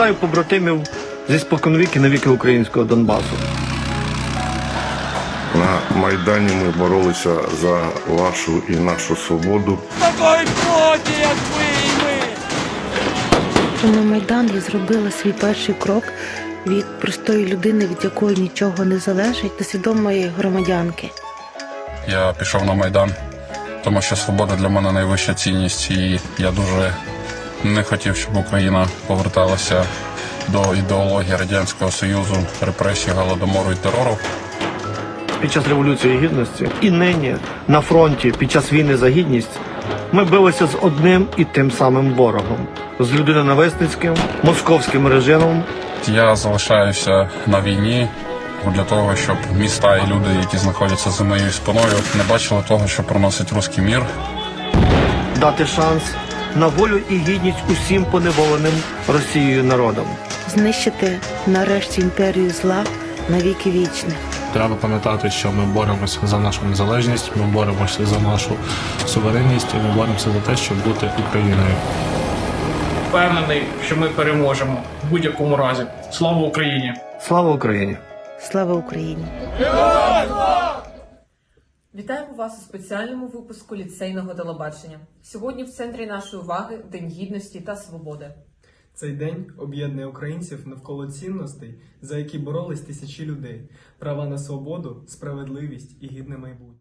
Вітаю побратимів зі споконвіки навіки українського Донбасу. На Майдані ми боролися за вашу і нашу свободу. такої плоті, як ви і ми. На Майдан я зробила свій перший крок від простої людини, від якої нічого не залежить, до свідомої громадянки. Я пішов на Майдан, тому що свобода для мене найвища цінність, і я дуже не хотів, щоб Україна поверталася до ідеології Радянського Союзу, репресій, голодомору і терору. Під час Революції Гідності і нині на фронті під час війни за гідність ми билися з одним і тим самим ворогом з людинонависницьким московським режимом. Я залишаюся на війні для того, щоб міста і люди, які знаходяться за моєю спиною, не бачили того, що приносить руський мір, дати шанс на волю і гідність усім поневоленим Росією народам. Знищити нарешті імперію зла на віки вічних. Треба пам'ятати, що ми боремося за нашу незалежність, ми боремося за нашу суверенність і ми боремося за те, щоб бути Україною. Впевнений, що ми переможемо в будь-якому разі. Слава Україні! Слава Україні! Слава Україні! Вітаємо вас у спеціальному випуску ліцейного телебачення. Сьогодні в центрі нашої уваги День гідності та свободи. Цей день об'єднує українців навколо цінностей, за які боролись тисячі людей, права на свободу, справедливість і гідне майбутнє.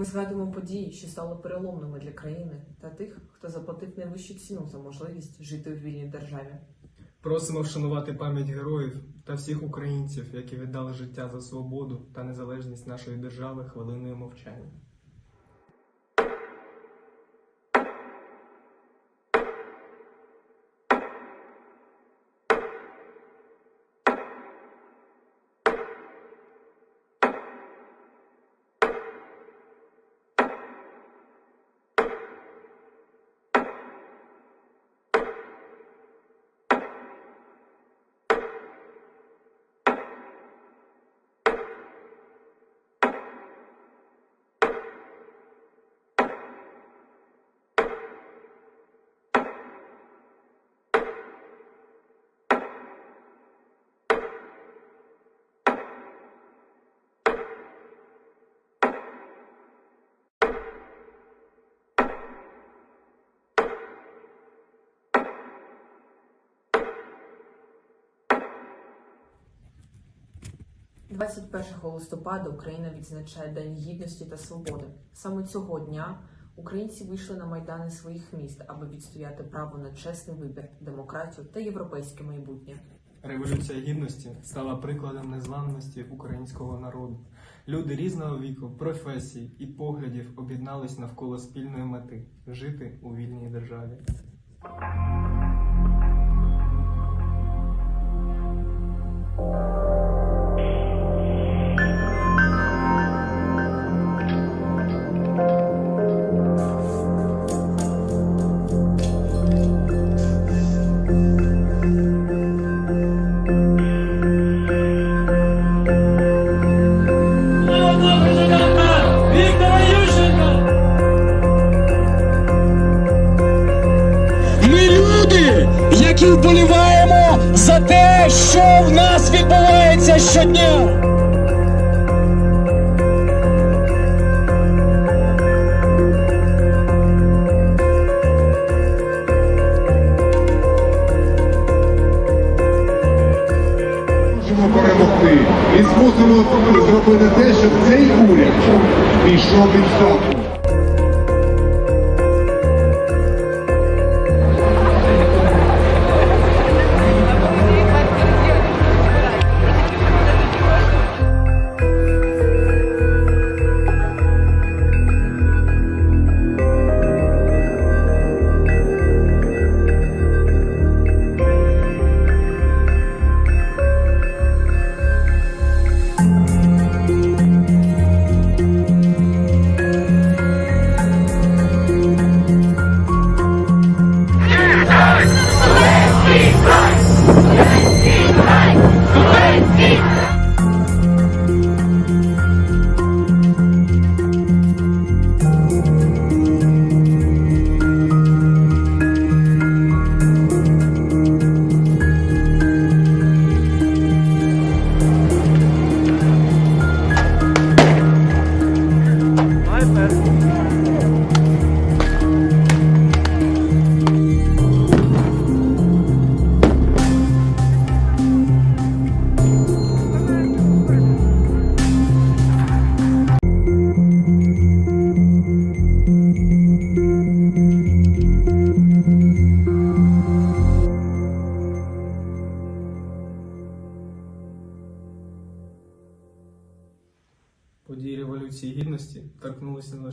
Ми згадуємо події, що стали переломними для країни та тих, хто заплатив найвищу ціну за можливість жити у вільній державі. Просимо вшанувати пам'ять героїв та всіх українців, які віддали життя за свободу та незалежність нашої держави хвилиною мовчання. – 21 листопада Україна відзначає День гідності та свободи. Саме цього дня українці вийшли на майдани своїх міст, аби відстояти право на чесний вибір, демократію та європейське майбутнє. Революція гідності стала прикладом незламності українського народу. Люди різного віку, професій і поглядів об'єднались навколо спільної мети жити у вільній державі. За те, щоб цей уряд пішов відставку?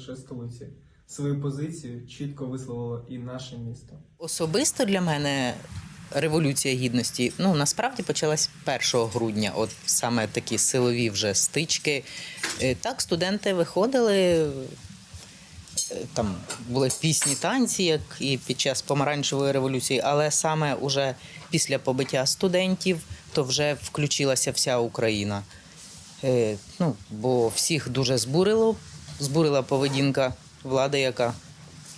Лише столиці. Свою позицію чітко висловило і наше місто. Особисто для мене революція гідності ну насправді почалась 1 грудня. От саме такі силові вже стички. Е, Так, студенти виходили. е, Там були пісні танці, як і під час помаранчевої революції, але саме уже після побиття студентів то вже включилася вся Україна. Е, ну, бо всіх дуже збурило, збурила поведінка влади, яка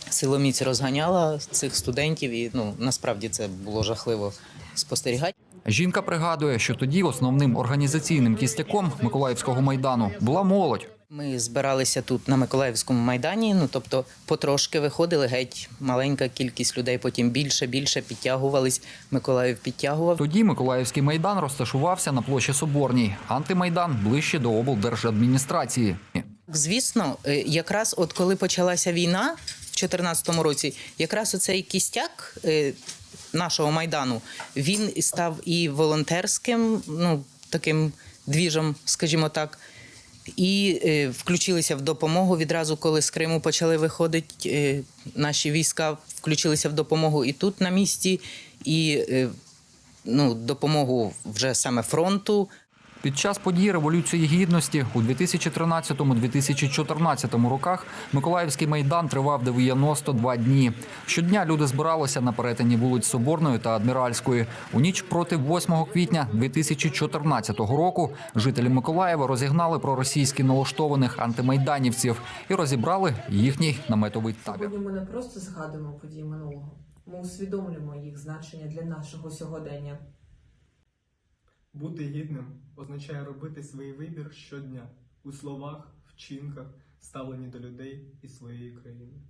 силоміць розганяла цих студентів, і ну насправді це було жахливо спостерігати. Жінка пригадує, що тоді основним організаційним кістяком Миколаївського майдану була молодь. Ми збиралися тут на Миколаївському майдані. Ну тобто, потрошки виходили геть маленька кількість людей, потім більше, більше підтягувались. Миколаїв підтягував. Тоді Миколаївський майдан розташувався на площі Соборній, антимайдан ближче до облдержадміністрації. Звісно, е, якраз от коли почалася війна в 2014 році, якраз оцей кістяк е, нашого майдану він став і волонтерським, ну таким двіжем, скажімо так. І е, включилися в допомогу відразу, коли з Криму почали виходити е, наші війська, включилися в допомогу і тут на місці, і е, ну, допомогу вже саме фронту. Під час подій Революції Гідності у 2013-2014 роках Миколаївський майдан тривав 92 дні. Щодня люди збиралися на перетині вулиць Соборної та Адміральської. У ніч проти 8 квітня 2014 року жителі Миколаєва розігнали проросійськи налаштованих антимайданівців і розібрали їхній наметовий табір. Ми не просто згадуємо події минулого, ми усвідомлюємо їх значення для нашого сьогодення. Бути гідним означає робити свій вибір щодня у словах, вчинках, ставленні до людей і своєї країни.